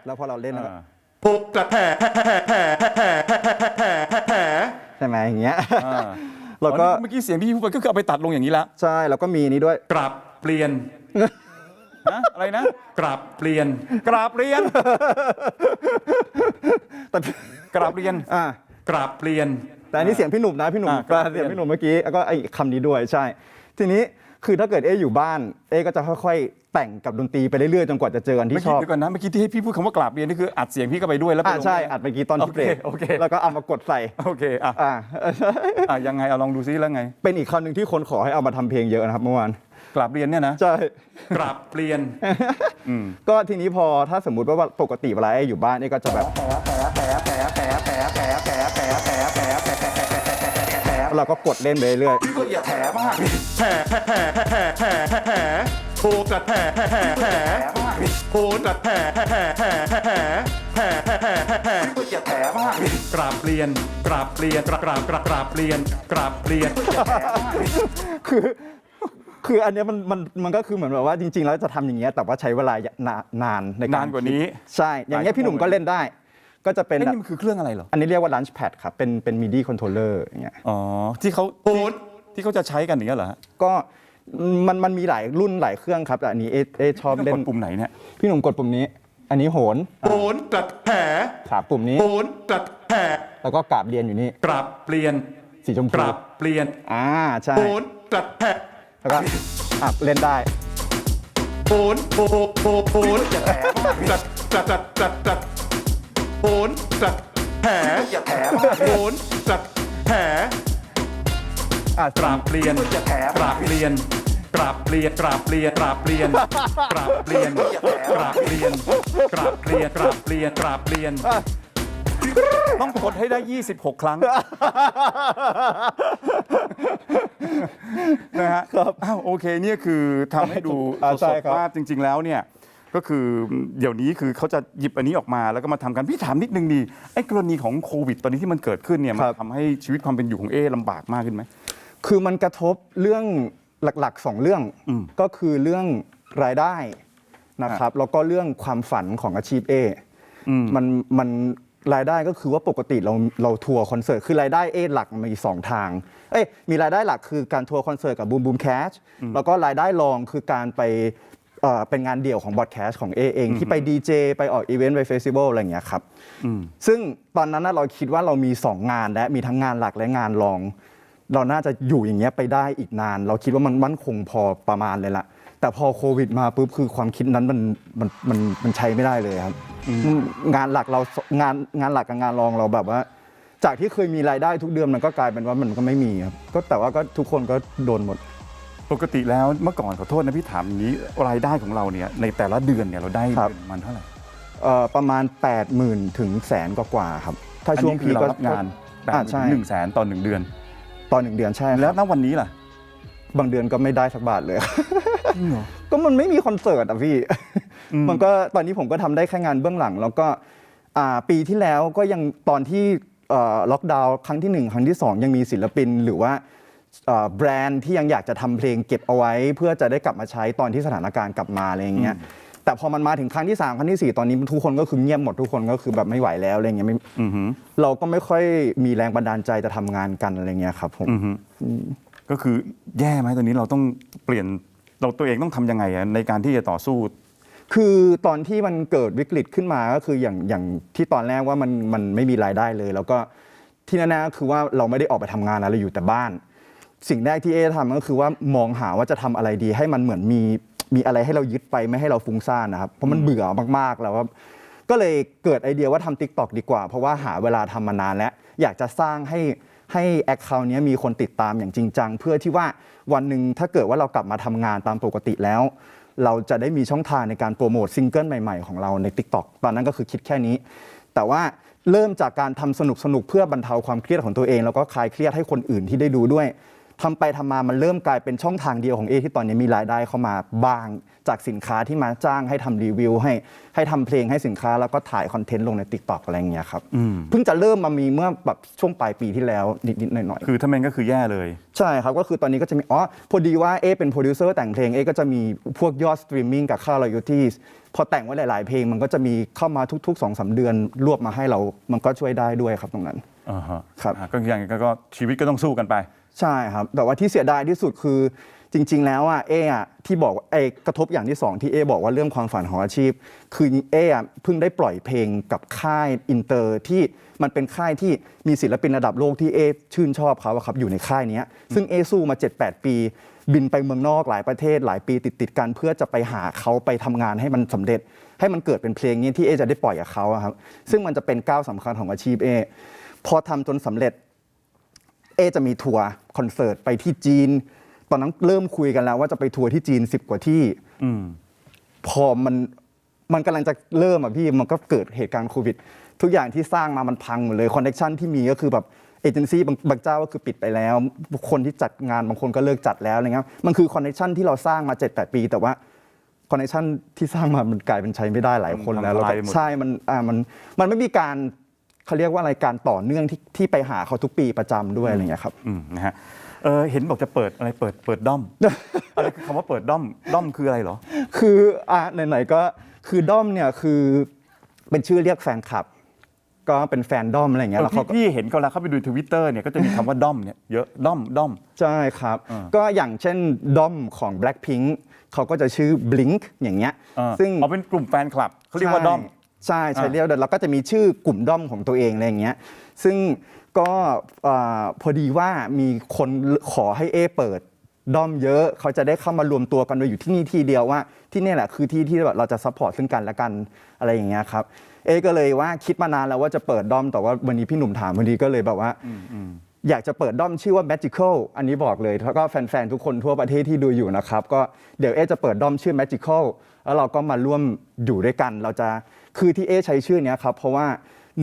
Speaker 2: แล้วพอเราเล่นแล้ว
Speaker 1: โหกระแถ
Speaker 2: ใช่ไหมอย่างเงี้ย
Speaker 1: อ่า
Speaker 2: เราก็
Speaker 1: อ๋อนี่เมื่อกี้เสียงที่พูดไปก็คือเอาไปตัดลงอย่างนี้ละ
Speaker 2: ใช่แล้วก็มีนี้ด้วย
Speaker 1: กราบ เปลี่ยนนะอะไรนะกราบเปลี่ยน กราบเปลี่ยน
Speaker 2: แต่
Speaker 1: กราบเปลี่ยน
Speaker 2: อ่าก
Speaker 1: ราบเปลี่ยน
Speaker 2: แต่อันนี้เสียงพี่หนุ่มนะพี่หนุ่ม
Speaker 1: อ่าครับ
Speaker 2: เสียงพี่หนุ่มเมื่อกี้แล้วก็ไอ้คำนี้ด้วยใช่ ทีนี้คือถ้าเกิดเอ๊อยู่บ้าน เอ๊ก็จะค่อยๆ แต่งกับดนตรีไปเรื่อยๆจนกว่าจะเจออัน
Speaker 1: เมื่อ
Speaker 2: ที่ช
Speaker 1: กี้
Speaker 2: อบ
Speaker 1: เดี๋ยวก่อนนะเมื่อกี้ที่ให้พี่พูดคำว่ากราบเปลี่ยนนี่คืออัดเสียงพี่เข้าไปด้วยแล้วไป
Speaker 2: อ่า
Speaker 1: ลง
Speaker 2: ใช่
Speaker 1: ด้วย
Speaker 2: อัดเมื่อกี้ตอนที่เบรก
Speaker 1: โอเคโอเค
Speaker 2: แล้วก็เอามากดใส่
Speaker 1: โอเคอะ
Speaker 2: อ่า
Speaker 1: อะยังไงเอาลองดูซิแล้วไง
Speaker 2: เป็นอีกคำหนึ่งที่คนขอให้เอามาทำเพลงเยอะนะครับเมื่อวาน
Speaker 1: กราบเรียนเนี่ยนะ
Speaker 2: ใช่
Speaker 1: กราบเรียน
Speaker 2: ก็ทีนี้พอถ้าสมมุติว่าปกติเวลาไอ้อยู่บ้านนี่ก็จะแบบเราก็กดเล่นไปเรื่อยพี่
Speaker 1: ก็อย่าแผลมากแผลแผลแผลแผลแผลแผลแผลโคกระแผลแผลแผลโคนกระแผลแผลแผลแผลแผลแผลแผลพี่ก็อย่าแผลมากกราบเรียน กราบเรียนกราบกราบกราบเรียน กราบเรียน
Speaker 2: คือ คืออันเนี้ยมันมันมันก็คือเหมือนแบบว่าจริง ๆ แล้วจะทำอย่างเงี้ยแต่ว่าใช้เวลานานนานในการ
Speaker 1: นานกว่านี้
Speaker 2: ใช่ อย่างเงี้ยพี่หนุ่มก็เล่นได้ ก็จะเป็น
Speaker 1: เอ้ยนี่มันคือเครื่องอะไรเหรอ
Speaker 2: อันนี้เรียกว่า Launchpad ครับ เป็นเป็น MIDI controller อย่างเงี้ย
Speaker 1: อ๋อ ที่เขาโอนที่เขาจะใช้กันอย่างเงี้ยเหรอฮะ
Speaker 2: ก็มันมันมีหลายรุ่นหลายเครื่องครับแต่อันนี้เอเอชอบ
Speaker 1: ต้อง
Speaker 2: เล่
Speaker 1: ก
Speaker 2: น
Speaker 1: ดปุ่มไหนเนี่ย
Speaker 2: พี่หนุ่มกดปุ่มนี้ อันนี้โหน
Speaker 1: โอนกระแถ
Speaker 2: ขาปุ่มนี้
Speaker 1: โอนกระแถ
Speaker 2: แล้วก็กราบเรียนอยู่นี่
Speaker 1: กราบเปลี่ยน
Speaker 2: สีชม
Speaker 1: ป
Speaker 2: พู
Speaker 1: รับเปลี่ยน
Speaker 2: อ่าใช่
Speaker 1: โหนกระแทก
Speaker 2: แล้วก็อะเล่นได้
Speaker 1: โหนโหโหโหนอย่าแถมจัดจัดจัดจัดจัดโหนจัดแถอย่าแถมโหนจัดแถ
Speaker 2: อะ
Speaker 1: ปรับเปลี่ยนปรับเปลี่ยนปรับเปลี่ยนปรับเปลี่ยนปรับเปลี่ยนปรับเปลี่ยนปรับเปลี่ยนปรับเปลี่ยนปรับเปลี่ยนปรับเปลี่ยน ต้องกดให้ได้ 26 ครั้งนะฮะอ้าวโอเคเนี่ยคือทำให้ดู
Speaker 2: อ่า
Speaker 1: ส
Speaker 2: ใช่
Speaker 1: ด
Speaker 2: ครับ
Speaker 1: ๆว่าจริง ๆ แล้วเนี่ย ก็คือเดี๋ยวนี้คือเขาจะหยิบอันนี้ออกมาแล้วก็มาทำกันพี่ถามนิดนึงดีไอ้กรณีของโควิด ตอนนี้ที่มันเกิดขึ้นเนี่ยมันทำให้ชีวิตความเป็นอยู่ของเอลำบากมากขึ้นไหม
Speaker 2: คือมันกระทบเรื่องหลักๆสองเรื่อง
Speaker 1: อืม
Speaker 2: ก็คือเรื่องรายได้นะครับแล้วก็เรื่องความฝันของอาชีพเอ
Speaker 1: อืม
Speaker 2: มันมัน รายได้ก็คือว่าปกติเราเราทัวร์คอนเสิร์ตคือรายได้เอหลักมันมีสองทาง เอ้ยมีรายได้หลักคือการทัวร์คอนเสิร์ตกับบูมบูมแคชแล้วก็รายได้รองคือการไปเอ่อเป็นงานเดี่ยวของบอดแคสของเอเอง ที่ไปดีเจไปออกอีเวนต์ไปเฟสติวัลอะไรอย่างเงี้ยครับซึ่งตอนนั้นน่ะเราคิดว่าเรามี 2 งานและมีทั้งงานหลักและงานรอง เราน่าจะอยู่อย่างเงี้ยไปได้อีกนาน เราคิดว่ามันมั่นคงพอประมาณเลยละแต่พอโควิดมาปุ๊บคือความคิดนั้นมันมันมันมันใช้ไม่ได้เลยครับ งานหลักเรางานงานหลักกับงานรองเราแบบว่า จากที่เคยมีรายได้ทุกเดือนมันก็กลายเป็นว่ามันก็ไม่มีครับก็แต่ว่าก็ทุกคนก็โดนหมด
Speaker 1: ปกติแล้วเมื่อก่อนขอโทษนะพี่ถามอย่างนี้รายได้ของเราเนี่ยในแต่ละเดือนเนี่ยเราได้
Speaker 2: ครับ
Speaker 1: เงินมันเท่าไหร่
Speaker 2: เอ่อประมาณ 8 0,000ถึงแสนกว่าๆครับ ถ้า
Speaker 1: อัน
Speaker 2: ช่วง
Speaker 1: นี้คื
Speaker 2: พี
Speaker 1: อ
Speaker 2: ค
Speaker 1: เรา
Speaker 2: ก็
Speaker 1: รับงานแปด
Speaker 2: อ่า
Speaker 1: หมื่น
Speaker 2: ใช่
Speaker 1: ถึงหนึ่งแสนต่อหนึ่งเดือน
Speaker 2: ตอนหนึ่งเดือนใช่
Speaker 1: แล้ว
Speaker 2: ครับ
Speaker 1: ณวันนี้ล่ะ
Speaker 2: บางเดือนก็ไม่ได้สักบาทเลย ก็มันไม่มีคอนเสิร์ตอะพี่ มันก็ตอนนี้ผมก็ทำได้แค่งานเบื้องหลัง แล้วก็อ่าปีที่แล้วก็ยังตอนที่เอ่อล็อกดาวน์ครั้งที่หนึ่งครั้งที่สองยังมีศิลปินหรือว่าเอ่อแบรนด์ที่ยังอยากจะทำเพลงเก็บเอาไว้ เพื่อจะได้กลับมาใช้ตอนที่สถานการณ์กลับมาอะไรอย่างเงี้ยแต่พอมันมาถึงครั้งที่สามครั้งที่สี่ตอนนี้ทุกคนก็คือเงียบหมดทุกคนก็คือแบบไม่ไหวแล้วอะไรเงี้ยไม่
Speaker 1: อือหือ
Speaker 2: เราก็ไม่ค่อยมีแรงบันดาลใจจะทำงานกันอะไรเงี้ยครับผม
Speaker 1: อือหือ ก็คือแย่ไหมตอนนี้เราต้องเปลี่ยนเราตัวเองต้องทำยังไงอะในการที่จะต่อสู้
Speaker 2: คือตอนที่มันเกิดวิกฤตขึ้นมาก็คืออย่างอย่างที่ตอนแรกว่ามันมันไม่มีรายได้เลย แล้วก็ที่แน่ๆก็คือว่าเราไม่ได้ออกไปทำงานอะไราอยู่แต่บ้าน สิ่งแรกที่เอทำก็คือว่ามองหาว่าจะทำอะไรดี ให้มันเหมือนมีมีอะไรให้เรายึดไปไม่ให้เราฟุ้งซ่านนะครับเพราะมันเบื่อมากๆแล้วก็เลยเกิดไอเดียว่าทำ t ิ k t o k ดีกว่า เพราะว่าหาเวลาทำมานานแล้ว อยากจะสร้างให้ ให้แอคเคาท์นี้มีคนติดตามอย่างจริงจัง เพื่อที่ว่าวันหนึ่งถ้าเกิดว่าเรากลับมาทำงานตามปกติแล้ว เราจะได้มีช่องทางในการโปรโมทซิงเกิลใหม่ๆ ของเราใน Tik t o อกตอนนั้นก็คือคิดแค่นี้ แต่ว่าเริ่มจากการทำสนุกๆเพื่อบรรเทาความเครียดของตัวเอง แล้วก็คลายเครียดให้คนอื่นที่ได้ดูด้วย ทำไปทำมามันเริ่มกลายเป็นช่องทางเดียวของเอที่ตอนนี้มีรายได้เข้ามาบ้าง จากสินค้าที่มาจ้างให้ทำรีวิว ให้ให้ทำเพลงให้สินค้าแล้วก็ถ่ายคอนเทนต์ลงใน Tik t o อกอะไรอย่างเงี้ยครับเพิ่งจะเริ่มมามีเมื่อแบบช่วงปลายปีที่แล้วนิดๆหน่อยๆ
Speaker 1: คือถ้าไม่งั้นก็คือแย่เลย
Speaker 2: ใช่ครับ ก็คือตอนนี้ก็จะมีอ๋อพอดีว่าเอเป็นโปรดิวเซอร์แต่งเพลงเอก็จะมีพวกยอดสตรีมมิ่งกับค่ารอย a l t i e s พอแต่งไว้หลาย ๆ เพลงมันก็จะมีเข้ามาทุกๆ2อสเดือนรวบมาให้เรามันก็ช่วยได้ด้วยครับตรงนั้น
Speaker 1: อ่าฮะ
Speaker 2: ครับ
Speaker 1: อ่าก็อย่างก็ก็ชีวิตก็ต้องสู้กันไป
Speaker 2: ใช่ครับ แต่ว่าที่เสียดายที่สุดคือจริง ๆ แล้วอะเออะที่บอกว่าเอกระทบอย่างที่สองที่เอบอกว่าเรื่องความฝันของอาชีพ คือเออะเพิ่งได้ปล่อยเพลงกับค่ายอินเตอร์ที่มันเป็นค่ายที่มีศิลปินระดับโลกที่เอชื่นชอบเขาอะครับอยู่ในค่ายเนี้ยซึ่งเอสู้มา 7-8 ปี บินไปเมืองนอกหลายประเทศหลายปีติดๆกันเพื่อจะไปหาเขาไปทำงานให้มันสำเร็จ ให้มันเกิดเป็นเพลงนี้ที่เอจะได้ปล่อยกับเขาอะครับซึ่งมันจะเป็นก้าวสำคัญของอาชีพเอพอทำจนสำเร็จ เอจะมีทัวร์ คอนเสิร์ตไปที่จีน ตอนนั้นเริ่มคุยกันแล้วว่าจะไปทัวร์ที่จีน10กว่าที่
Speaker 1: อืม
Speaker 2: พอมันมันกำลังจะเริ่มอะพี่มันก็เกิดเหตุการณ์โควิด ทุกอย่างที่สร้างมามันพังหมดเลยคอนเน t ชันที่มีก็คือแบบเอเจนซี่บางบางเจ้าก็คือปิดไปแล้ว คนที่จัดงานบางคนก็เลิกจัดแล้วอะไรเงี้ยมันคือคอนเน t ชันที่เราสร้างมา 7-8 ปี แต่ว่าคอนเน t ชันที่สร้างมามันกลายเป็นใช้ไม่ได้หลายคนแล้ว
Speaker 1: มัน
Speaker 2: แล้ว
Speaker 1: ทำลาย
Speaker 2: ก็
Speaker 1: หมด
Speaker 2: ใช่มันอ่ามันมันไม่มีการ เขาเรียกว่าอะไรการต่อเนื่องที่ที่ไปหาเขาทุกปีประจำด้วยอะไรเงี้ยครับ
Speaker 1: อืมนะฮะเออเห็นบอกจะเปิดอะไรเปิดเปิดด้อม อะไรคือคำว่าเปิดด้อมด้อมคืออะไรเหรอ
Speaker 2: คืออะไหนๆก็คือด้อมเนี่ยคือเป็นชื่อเรียกแฟนคลับ ก็เป็นแฟนด้อมอะไรอย่างเงี้ยแล้ว
Speaker 1: พี่
Speaker 2: เขาก็
Speaker 1: พี่เห็นเขาแล้วเข้าไปดูทวิตเตอร์เนี่ยก็จะมีคำว่าด้อมเนี่ยเยอะด้อมด้อม
Speaker 2: ใช่ครับ
Speaker 1: อ่า
Speaker 2: ก็อย่างเช่นด้อมของ Blackpink เขาก็จะชื่อ Blink อย่างเงี้ย
Speaker 1: อ่า
Speaker 2: ซึ่ง
Speaker 1: อ๋อเป็นกลุ่มแฟนคลับเขาเรียกว่าด้อม
Speaker 2: ใช่ ใช้เรียกแล้วก็จะมีชื่อกลุ่มด้อมของตัวเองอะไรอย่างเงี้ยซึ่งก็เอ่อพอดีว่ามีคนขอให้เอเปิดด้อมเยอะ เขาจะได้เข้ามารวมตัวกันโดยอยู่ที่นี่ที่เดียวว่าที่เนี่ยแหละคือที่ที่แบบเราจะซัพพอร์ตซึ่งกันและกันอะไรอย่างเงี้ยครับเอก็เลยว่าคิดมานานแล้วว่าจะเปิดด้อมแต่ว่าวันนี้พี่หนุ่มถามพอดีก็เลยแบบว่าอยากจะเปิดด้อมชื่อว่า Magical อันนี้บอกเลย แล้วก็แฟน ๆ ทุกคนทั่วประเทศที่ดูอยู่นะครับ ก็เดี๋ยวเอจะเปิดด้อมชื่อ Magical แล้วเราก็มาร่วมอยู่ด้วยกันเราจะ คือที่เอใช้ชื่อเนี้ยครับเพราะว่า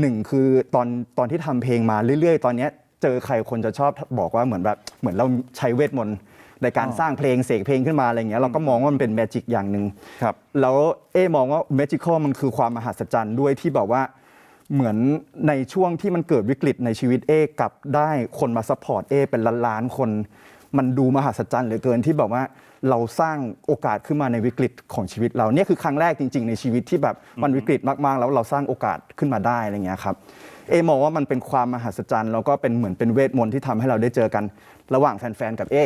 Speaker 2: หนึ่งคือตอนตอนที่ทำเพลงมาเรื่อยๆ ตอนเนี้ยเจอใครคนจะชอบบอกว่าเหมือนแบบเหมือนเราใช้เวทมนต์ในการสร้างเพลงเสกเพลงขึ้นมาอะไรเงี้ยเราก็มองว่ามันเป็นแมจิกอย่างหนึ่ง
Speaker 1: ครับ
Speaker 2: แล้วเอมองว่า magical มันคือความมหัศจรรย์ด้วยที่แบบว่าเหมือนในช่วงที่มันเกิดวิกฤตในชีวิตเอกลับได้คนมาซัพพอร์ตเอเป็นล้านๆคน มันดูมหัศจรรย์เหลือเกินที่แบบว่าเราสร้างโอกาสขึ้นมาในวิกฤตของชีวิตเราเนี่ยคือครั้งแรกจริง ๆ ในชีวิตที่แบบมันวิกฤตมากๆ แล้วเราสร้างโอกาสขึ้นมาได้อะไรเงี้ยครับเอมองว่ามันเป็นความมหัศจรรย์แล้วก็เป็นเหมือนเป็นเวทมนต์ที่ทำให้เราได้เจอกันระหว่างแฟนๆกับเอ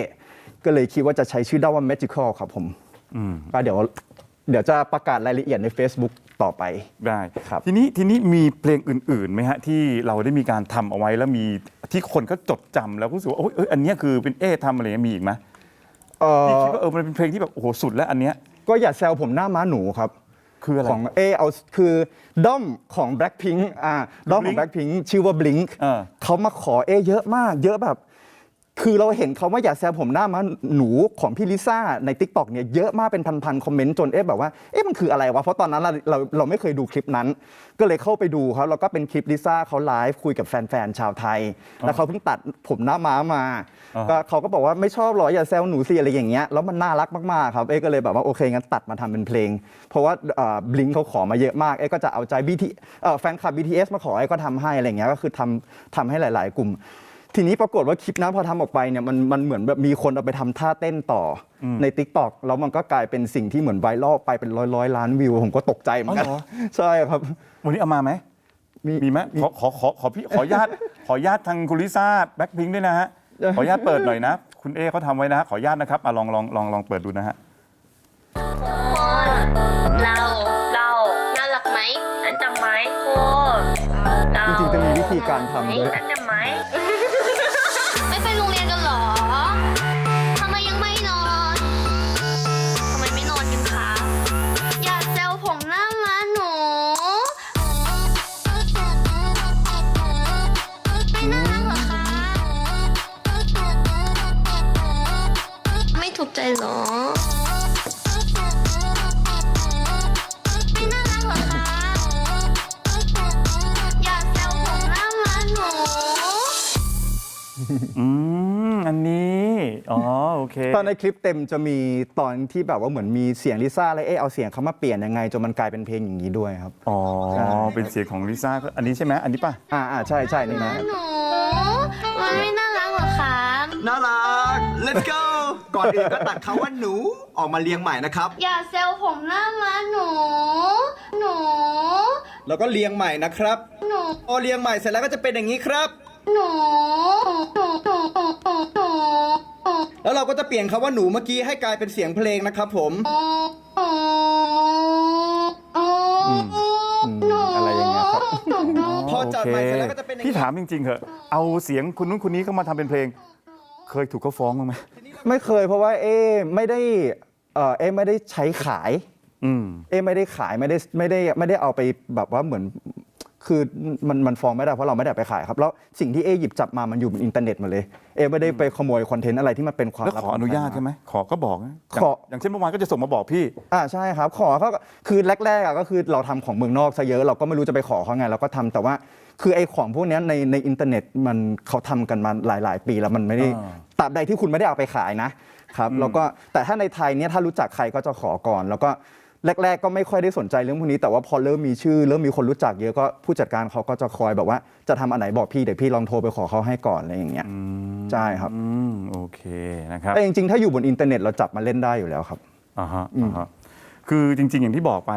Speaker 2: ก็เลยคิดว่าจะใช้ชื่อด้อมว่า magical ครับผมก็เดี๋ยวเดี๋ยวจะประกาศรายละเอียดใน Facebook ต่อไป
Speaker 1: ได้
Speaker 2: ครับ
Speaker 1: ทีนี้ทีนี้มีเพลงอื่นๆไหมฮะที่เราได้มีการทำเอาไว้แล้วมีที่คนก็จดจำแล้วรู้สึกว่าโอ้ยเอยอันเนี้ยคือเป็นเอ๊ะทำอะไรเงี้ยมีอีกไหม
Speaker 2: เอ่
Speaker 1: ที่
Speaker 2: อ
Speaker 1: คิดว่าเออมันเป็นเพลงที่แบบโอ้โหสุดแล้วอันเนี้ย
Speaker 2: ก็อย่าแซวผมหน้าม้าหนูครับ
Speaker 1: คืออะไร
Speaker 2: ของเอเอาคือด้อมของ Blackpink อ่าด้อมของ
Speaker 1: Blink
Speaker 2: Blackpink ชื่อว่า Blink
Speaker 1: เออ
Speaker 2: เขามาขอเอเยอะมาก เยอะแบบ คือเราเห็นเขาว่าอย่าแซวผมหน้าม้าหนูของพี่ลิซ่าใน t ิ k t o k เนี่ยเยอะมากเป็นพันๆคอมเมนต์จนเอ๊ะแบบว่าเอ๊ะมันคืออะไรวะ เพราะตอนนั้นเราเราเราไม่เคยดูคลิปนั้น ก็เลยเข้าไปดูครับแล้วก็เป็นคลิปลิซ่าเขาไลฟ์คุยกับแฟนๆชาวไทย แล้วเขาเพิ่งตัดผมหน้าม้ามา
Speaker 1: อ่า
Speaker 2: ก็เขาก็บอกว่าไม่ชอบหรออย่าแซวหนูสิอะไรอย่างเงี้ยแล้วมันน่ารักมากๆครับเอ๊ะก็เลยแบบว่าโอเคงั้นตัดมาทำเป็นเพลง เพราะว่าบลิงเขาขอมาเยอะมากเอ๊ะก็จะเอาใจ BT เอ่อแฟนคลับ BTS มาขอเอ๊ะก็ทำให้อะไรอย่างเงี้ยก็คือทำทำให้หลาย ๆ กลุ่ม ทีนี้ปรากฏว่าคลิปนั้นพอทำออกไปเนี่ยมันมันเหมือนแบบมีคนเอาไปทำท่าเต้นต่ออใน t ิ k t o k แล้วมันก็กลายเป็นสิ่งที่เหมือนไวรัลไปเป็นร้อยร้อยล้านวิว ผมก็ตกใจเหมือนกัน
Speaker 1: อ๋อเหรอ
Speaker 2: ใช่ครับ
Speaker 1: วันนี้เอามาไหม
Speaker 2: มี
Speaker 1: มีไหมขอขอขอขอพี่ขออนุญาตขออนุญาตทางคุณลิซ่าแบ็คพิงด้วยนะฮะขออนุญาตเปิดหน่อยนะ คุณเอเขาทำไว้นะฮะขออนุญาตนะครับอะลองลองลองลองเปิดดูนะฮะ
Speaker 5: เราเราน่ารักไหมฉันจำไหมโอ้เรา
Speaker 2: จริงๆจะมีวิธีการทำด้วย
Speaker 5: ฉันจำไหมไม่ เค
Speaker 2: ตอนในคลิปเต็มจะมีตอนที่แบบว่าเหมือนมีเสียงลิซ่าแล้วเอ๊ะเอาเสียงเขามาเปลี่ยนยังไงจนมันกลายเป็นเพลงอย่างนี้ด้วยครับ
Speaker 1: อ๋อ เป็นเสียงของลิซ่าก็อันนี้ใช่ไหมอันนี้ป่ะ
Speaker 2: อ่าอ่าใช่ใช่นี่นะ
Speaker 5: หนูมันไม่น่ารักเหรอคะ
Speaker 6: น่ารัก let's go ก่อนอื่นก็ตัดคำว่าหนูออกมาเรียงใหม่นะครับ
Speaker 5: อย่าแซวผมหน้ามาหนู หนู
Speaker 6: แล้วก็เรียงใหม่นะครับ
Speaker 5: หนู
Speaker 6: พอเรียงใหม่เสร็จแล้วก็จะเป็นอย่างนี้ครับ
Speaker 5: หนูหนูหนู หนู หนูหนู
Speaker 6: แล้วเรา ก็จะเปลี่ยนคำว่าหนูเมื่อกี้ให้กลายเป็นเสียงเพลงนะครับผม
Speaker 5: หนู
Speaker 2: อะไรอย่างเงี้ยครับ
Speaker 6: พอจัดใหม่เสร็จแล้วก็จะเป็นอย่างนี้
Speaker 1: พี่ถามจริงๆเหอะเอาเสียงคุณนู้นคนนี้เข้ามาทำเป็นเพลง เคยถูกเขาฟ้องบ้างไหม
Speaker 2: ไม่เคยเพราะว่าเอ๊ะไม่ได้เออเอ๊ะไม่ได้ใช้ขาย
Speaker 1: อืม
Speaker 2: เอ๊ะไม่ได้ขายไม่ได้ไม่ได้ไม่ได้เอาไปแบบว่าเหมือน คือมันมันฟ้องไม่ได้เพราะเราไม่ได้เอาไปขายครับ แล้วสิ่งที่เอ๊ะหยิบจับมามันอยู่บนอินเทอร์เน็ตหมาเลย เอ๊ะไม่ได้ไปขโมยคอนเทนต์อะไรที่มันเป็นความ
Speaker 1: แล้ว
Speaker 2: ลับ
Speaker 1: ขออนุญาต
Speaker 2: ขงใคร
Speaker 1: ใช่ไหมขอก็บอกนะ
Speaker 2: ขอ
Speaker 1: อ ย่างเช่นเมื่อวานก็จะส่งมาบอกพี่
Speaker 2: อ่าใช่ครับขอเขาก็คือแรกๆอะก็คือเราทำของเมืองนอกซะเยอะเราก็ไม่รู้จะไปขอเขาไงเราก็ทำแต่ว่า คือไอ้ของพวกเนี้ยในในอินเทอร์เน็ตมันเขาทำกันมาหลาย ๆ ปีแล้วมันไม่ได้
Speaker 1: อ่า
Speaker 2: ตราบใดที่คุณไม่ได้เอาไปขายนะครับแล้วก็แต่ถ้าในไทยเนี่ยถ้ารู้จักใครก็จะขอก่อน แล้วก็ แรก ๆ ก็ไม่ค่อยได้สนใจเรื่องพวกนี้แต่ว่าพอเริ่มมีชื่อ เริ่มมีคนรู้จักเยอะก็ผู้จัดการเขาก็จะคอยแบบว่าจะทำอันไหนบอกพี่เดี๋ยวพี่ลองโทรไปขอเขาให้ก่อนอะไรอย่างเงี้ยใช่ครับ
Speaker 1: อืมโอเคนะครับ
Speaker 2: แต่จริงๆ ถ้าอยู่บนอินเทอร์เน็ตเราจับมาเล่นได้อยู่แล้วครับ
Speaker 1: อ่าฮะอ่าฮะคือจริง ๆ อย่างที่บอกไป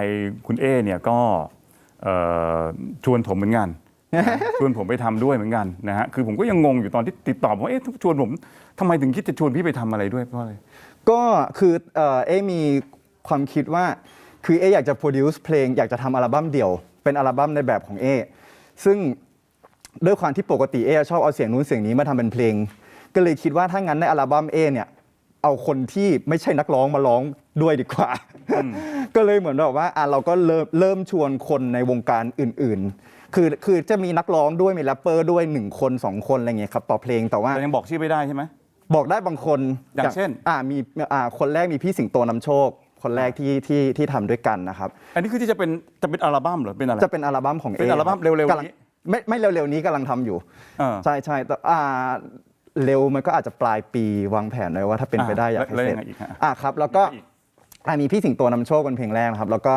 Speaker 1: คุณเอเนี่ยก็เอ่อชวนผมเหมือนกันนะชวนผมไปทำด้วยเหมือนกันนะฮะคือผมก็ยังงงอยู่ตอนที่ติดต่อผมว่าเอ๊ะชวนผมทำไมถึงคิดจะชวนพี่ไปทำอะไรด้วยเพราะอะไร
Speaker 2: ก็คือเอ่อเอ๊มีความคิดว่า คือเอ๊อยากจะ produce เพลงอยากจะทำอัลบั้มเดี่ยวไปเป็นอัลบั้มในแบบของเอซึ่งด้วยความที่ปกติเอชอบเอาเสียงนู้นเสียงนี้มาทำเป็นเพลง ก็เลยคิดว่าถ้างั้นในอัลบั้มเอเนี่ยเอาคนที่ไม่ใช่นักร้องมาร้องด้วยดีกว่า ก็เลยเหมือนแบบว่าอะเราก็เริ่มเริ่มชวนคนในวงการอื่นๆ คือคือจะมีนักร้องด้วยมีแรปเปอร์ด้วยหนึ่งคนสองคนอะไรเงี้ยครับต่อเพลงแต่ว่า
Speaker 1: แต่ยังบอกชื่อไม่ได้ใช่ไหม
Speaker 2: บอกได้บางคน
Speaker 1: อย่างเช่น
Speaker 2: อ่ามีอ่าคนแรกมีพี่สิงโตนำโชค คนแรกที่ที่ที่ทำด้วยกันนะครับ
Speaker 1: อันนี้คือที่จะเป็นจะเป็นอัลบั้มเหรอเป็นอะไร
Speaker 2: จะเป็นอัลบั้มของ
Speaker 1: เป็น
Speaker 2: A
Speaker 1: อัลบั้มเร็วๆ
Speaker 2: กำลัง
Speaker 1: นี้
Speaker 2: ไม่ไม่เร็วๆนี้กำลังทำอยู่
Speaker 1: เออ
Speaker 2: ใช่ใช่แต่อ่าเร็วมันก็อาจจะปลายปีวางแผนไว้ว่าถ้าเป็นไปได้อยากให้
Speaker 1: แล้ว
Speaker 2: เส
Speaker 1: ยั
Speaker 2: ร็จ
Speaker 1: งไงอีกฮะ
Speaker 2: อะครับ แล้วก็
Speaker 1: อีก
Speaker 2: อะมีพี่สิงโตนำโชคเป็นเพลงแรกนะครับ แล้วก็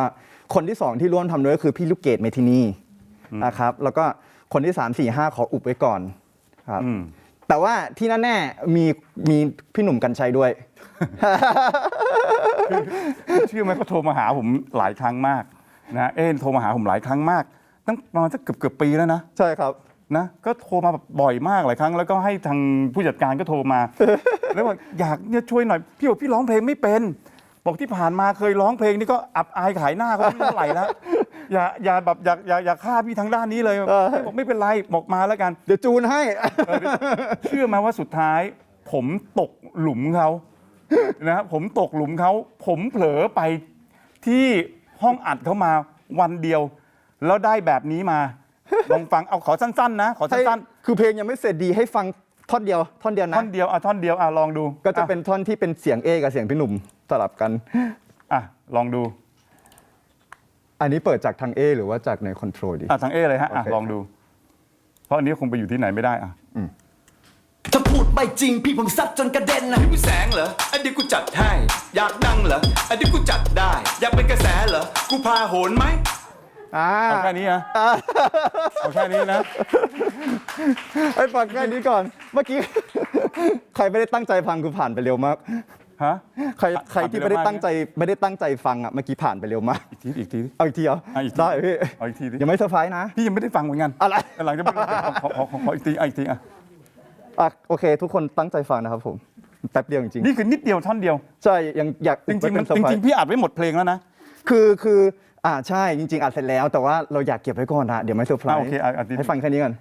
Speaker 2: คนที่สองที่ร่วมทำด้วยก็คือพี่ลูกเกดเมทินีนะครับแล้วก็คนที่สามสี่ห้าขออุบไว้ก่อนครับ
Speaker 1: อืม
Speaker 2: แต่ว่าที่แน่ๆมีมีพี่หนุ่มกัญชัยด้วย
Speaker 1: เชื่อไหมเขาโทรมาหาผมหลายครั้งมากนะเอ็นโทรมาหาผมหลายครั้งมาก ตั้งประมาณสักเกือบเกือบปีแล้วนะ
Speaker 2: ใช่ครับ
Speaker 1: นะก็โทรมาแบบบ่อยมากหลายครั้ง แล้วก็ให้ทางผู้จัดการก็โทรมา แล้วบอกอยากเนี่ยช่วยหน่อยพี่บอกพี่ร้องเพลงไม่เป็น บอกที่ผ่านมาเคยร้องเพลงนี่ก็อับอายขายหน้าเขาไม่เท่าไหร่แล้วอย่าอย่าแบบอย่าอย่าอย่าฆ่าพี่ทางด้านนี้เลย
Speaker 2: เออ
Speaker 1: บอกไม่เป็นไรบอกมาแล้วกัน
Speaker 2: เดี๋ยวจูนให้
Speaker 1: เออเชื่อไหมว่าสุดท้าย ผมตกหลุมเขา นะผมตกหลุมเขาผมเผลอไปที่ห้องอัดเขามาวันเดียว แล้วได้แบบนี้มาลองฟังเอาขอสั้น ๆ นะ ขอสั้น
Speaker 2: คือเพลงยังไม่เสร็จดีให้ฟังท่อนเดียว ท่อนเดียว
Speaker 1: ๆ
Speaker 2: นะ
Speaker 1: ท่อนเดียวอะท่อนเดียวอะลองดู
Speaker 2: ก็จะเป็นท่อนที่เป็นเสียงเอกับเสียงพี่หนุ่มสลับกัน
Speaker 1: อะลองดู
Speaker 2: อันนี้เปิดจากทางเอหรือว่าจากในคอนโทรลดี
Speaker 1: อะทางเอเลยฮะอะ
Speaker 2: โอเค
Speaker 1: ลองดู เพราะอันนี้คงไปอยู่ที่ไหนไม่ได้อะ
Speaker 6: ถ้าพูดไม่จริงพี่ผมซัดจนกระเด็นนะพี่แสงเหรอ อันนี้กูจัดให้ อยากดังเหรอ อันนี้กูจัดได้ อยากเป็นกระแสเหรอ กูพาโหนไหม
Speaker 2: อ่า
Speaker 1: เอาแค่นี้นะเอาแค่นี้นะ
Speaker 2: ไอ้ฟังแค่นี้ก่อน เมื่อกี้ ใครไม่ได้ตั้งใจฟังคือผ่านไปเร็วมาก
Speaker 1: ฮะ
Speaker 2: ใครใครที่ไม่ได้
Speaker 1: ผ่านไปเร็วมาก
Speaker 2: ตั้งใจไม่ได้ตั้งใจฟังอะเมื่อกี้ผ่านไปเร็วมาก
Speaker 1: อีกทีอีกที
Speaker 2: เอาอีกทีเหรอ
Speaker 1: อะอีกที
Speaker 2: ได้พี่
Speaker 1: เอาอีกทีดิ
Speaker 2: ยังไม่เซอร์ไพรส์นะ
Speaker 1: พี่ยังไม่ได้ฟังเหมือนกัน
Speaker 2: อะไร
Speaker 1: หลังจากนี้ขอขอขอขออีกทีอะอีกทีอะ
Speaker 2: อะโอเค ทุกคนตั้งใจฟังนะครับผมแป๊บเดียวจริง
Speaker 1: นี่คือนิดเดียวท่อนเดียว
Speaker 2: ๆใช่ยังอยาก
Speaker 1: จริงๆมัน
Speaker 2: ไว้เป็เซอ
Speaker 1: จ
Speaker 2: ไพ
Speaker 1: ริง
Speaker 2: ส์
Speaker 1: ๆพี่อัดไว้หมดเพลงแล้วนะ
Speaker 2: คือคืออ่าใช่จริงๆอัดเสร็จแล้วแต่ว่าเราอยากเก็บไว้ก่อนนะเดี๋ยวไม่เซอร์ไพร
Speaker 1: อะ
Speaker 2: ส์
Speaker 1: โอเคอะอะทีนี้
Speaker 2: ให้ฟังแค่นี้ก่อน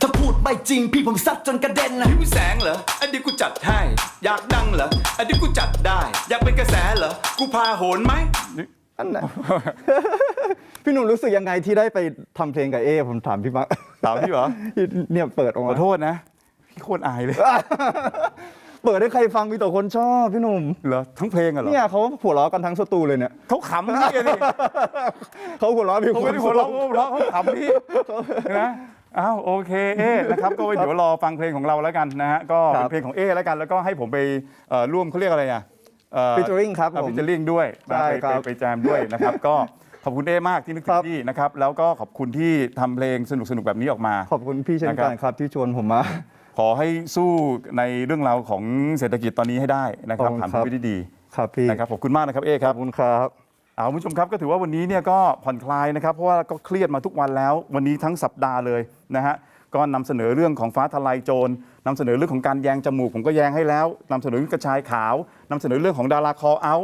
Speaker 6: ถ้าพูดไม่จริงพี่ผมซัดจนกระเด็นนะพี่แสงเหรออันนี้กูจัดให้ อยากดังเหรออันนี้กูจัดได้ อยากเป็นกระแสเหรอ กูพาโหนไหม
Speaker 2: อันไหน พี่หนุ่มรู้สึกยังไงที่ได้ไปทำเพลงกับเอผมถามพี่มา
Speaker 1: ถามพี่เหรอ
Speaker 2: เนี่ยเปิดออก
Speaker 1: ข
Speaker 2: มา
Speaker 1: อโทษนะ พี่โคตรอายเลย
Speaker 2: เปิดให้ใครฟังมีแต่คนชอบพี่หนุ่ม
Speaker 1: เหรอ ทั้งเพลงอะเหรอ
Speaker 2: เนี่ยเขาหัวเราะกันทั้งสตูเลยเนี่ย
Speaker 1: เขาขำพี่นี่
Speaker 2: เขาหัวเราะพี่
Speaker 1: เขาไม่ได้หัวเราะเขาหัวเราะเขาขำพี่นะอ้าวโอเคเอ๊นะครับ ก็เดี๋ยวรอฟังเพลงของเราแล้วกันนะฮะ ก็เป็นเพลงของเอ๊แล้วกัน แล้วก็ให้ผมไปเอ่อร่วมเขาเรียกอะไรอะ
Speaker 2: ฟิชเจอริงครับผม
Speaker 1: ฟิชเจอริงด้วยนะ
Speaker 2: ใช่
Speaker 1: ไป
Speaker 2: ครับ
Speaker 1: ไปไปแจมด้วยนะครับ ก็ขอบคุณเอ๊มากที่นึกถึ
Speaker 2: ครั
Speaker 1: ง
Speaker 2: บ
Speaker 1: พี่นะครับ แล้วก็ขอบคุณที่ทำเพลงสนุกๆแบบนี้ออกมา
Speaker 2: ขอบคุณพี่เช่น
Speaker 1: นะครั
Speaker 2: กับนครับที่ชวนผมมา
Speaker 1: ขอให้สู้ในเรื่องราวของเศรษฐกิจตอนนี้ให้ได้นะครับ
Speaker 2: ขอบคุณ
Speaker 1: ผ่าน
Speaker 2: ครับ
Speaker 1: ไปได้ดี
Speaker 2: ครับพี่
Speaker 1: นะครับขอบคุณมากนะครับเอ๊ค
Speaker 2: ข
Speaker 1: รั
Speaker 2: อ
Speaker 1: บ บ
Speaker 2: คุณครับ
Speaker 1: เอาคุณผู้ชมครับก็ถือว่าวันนี้เนี่ยก็ผ่อนคลายนะครับ เพราะว่าก็เครียดมาทุกวันแล้ว วันนี้ทั้งสัปดาห์เลยนะฮะ ก็นำเสนอเรื่องของฟ้าทลายโจรนำเสนอเรื่องของการแยงจมูกผมก็แยงให้แล้วนำเสนอเรื่องกระชายขาวนำเสนอเรื่องของดาราคอเอา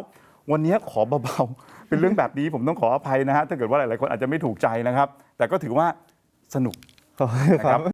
Speaker 1: วันนี้ขอเบาๆเป็นเรื่องแบบนี้ผมต้องขออภัยนะฮะถ้าเกิดว่าหลายๆคนอาจจะไม่ถูกใจนะครับ แต่ก็ถือว่าสนุกนะ
Speaker 2: ครั
Speaker 1: บ